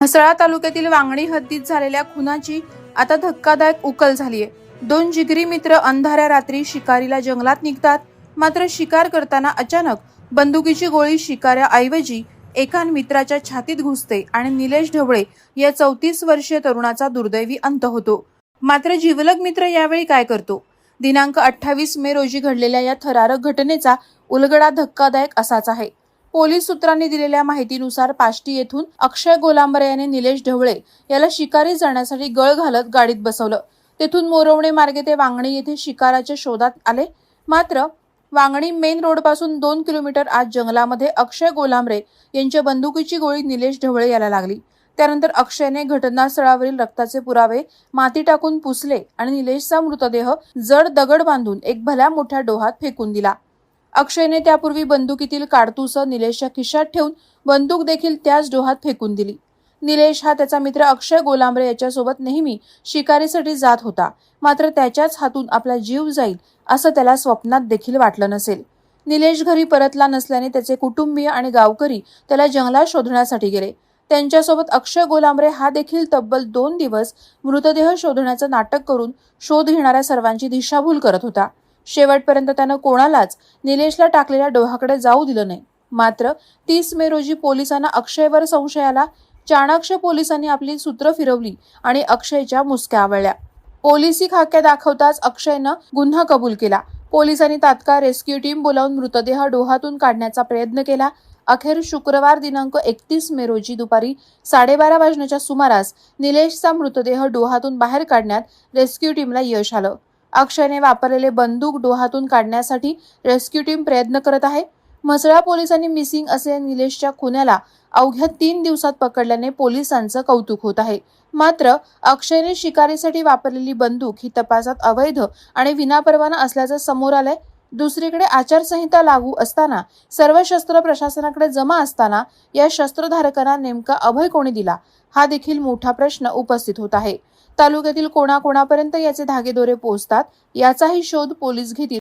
म्हसळा तालुक्यातील वांगणी हद्दीत झालेल्या खुनाची आता धक्कादायक उकल झालीय. दोन जिगरी मित्र अंधाऱ्या रात्री शिकारीला जंगलात निघतात. मात्र शिकार करताना अचानक बंदुकीची गोळी शिकाऱ्याऐवजी एका मित्राच्या छातीत घुसते आणि निलेश ढवळे या चौतीस वर्षीय तरुणाचा दुर्दैवी अंत होतो. मात्र जिवलग मित्र यावेळी काय करतो? दिनांक अठ्ठावीस मे रोजी घडलेल्या या थरारक घटनेचा उलगडा धक्कादायक असाच आहे. पोलीस सूत्रांनी दिलेल्या माहितीनुसार पाष्टी येथून अक्षय गोलांबरे याने निलेश ढवळे याला शिकारी जाण्यासाठी गळ घालत गाडीत बसवलं. तेथून मोरवणे मार्गे ते वांगणी येथे शिकाराच्या शोधात आले. मात्र वांगणी मेन रोडपासून दोन किलोमीटर आत जंगलामध्ये अक्षय गोलांबरे यांच्या बंदुकीची गोळी निलेश ढवळे याला लागली. त्यानंतर अक्षयने घटनास्थळावरील रक्ताचे पुरावे माती टाकून पुसले आणि निलेशचा मृतदेह जड दगड बांधून एक भल्या मोठ्या डोहात फेकून दिला. अक्षयने त्यापूर्वी बंदुकीतील काडतुस निलेशच्या खिशात ठेवून बंदूक देखील त्याच डोहात फेकून दिली. निलेश हा त्याचा मित्र अक्षय गोलांबरे याच्यासोबत नेहमी शिकारीसाठी जात होता. मात्र त्याच्याच हातून आपला जीव जाईल असं त्याला स्वप्नात देखील वाटलं नसेल. निलेश घरी परतला नसल्याने त्याचे कुटुंबीय आणि गावकरी त्याला जंगलात शोधण्यासाठी गेले. त्यांच्यासोबत अक्षय गोलांबरे हा देखील तब्बल दोन दिवस मृतदेह शोधण्याचं नाटक करून शोध घेणाऱ्या सर्वांची दिशाभूल करत होता. शेवटपर्यंत त्यानं कोणालाच निलेशला टाकलेल्या डोहाकडे जाऊ दिलं नाही. मात्र तीस मे रोजी पोलिसांना अक्षयवर संशय आला चाणाक्ष पोलिसांनी आपली सूत्र फिरवली आणि अक्षयच्या मुसक्या आवळल्या. पोलिसी खाक्या दाखवताच अक्षयनं गुन्हा कबूल केला. पोलिसांनी तात्काळ रेस्क्यू टीम बोलावून मृतदेह डोहातून काढण्याचा प्रयत्न केला. अखेर शुक्रवार दिनांक एकतीस मे रोजी दुपारी साडेबारा वाजण्याच्या सुमारास निलेशचा मृतदेह डोहातून बाहेर काढण्यात रेस्क्यू टीमला यश आलं. अक्षयने वापरलेले बंदूक डोहातून काढण्यासाठी रेस्क्यू टीम प्रयत्न करत आहे. म्हसळा पोलिसांनी मिसिंग असे निलेशच्या खुन्याला अवघ्या तीन दिवसात पकडल्याने पोलिसांचं कौतुक होत आहे. मात्र अक्षयने शिकारीसाठी वापरलेली बंदूक ही तपासात अवैध आणि विनापरवाना असल्याचं समोर आलंय. दुसरीकडे आचारसंहिता लागू असताना सर्व शस्त्र प्रशासनाकडे जमा असताना या शस्त्रधारकांना नेमका अभय कोणी दिला? हा देखील मोठा प्रश्न उपस्थित होत आहे. तालुक्यातील कोणाकोणापर्यंत याचे धागेदोरे पोहोचतात याचाही शोध पोलीस घेतील.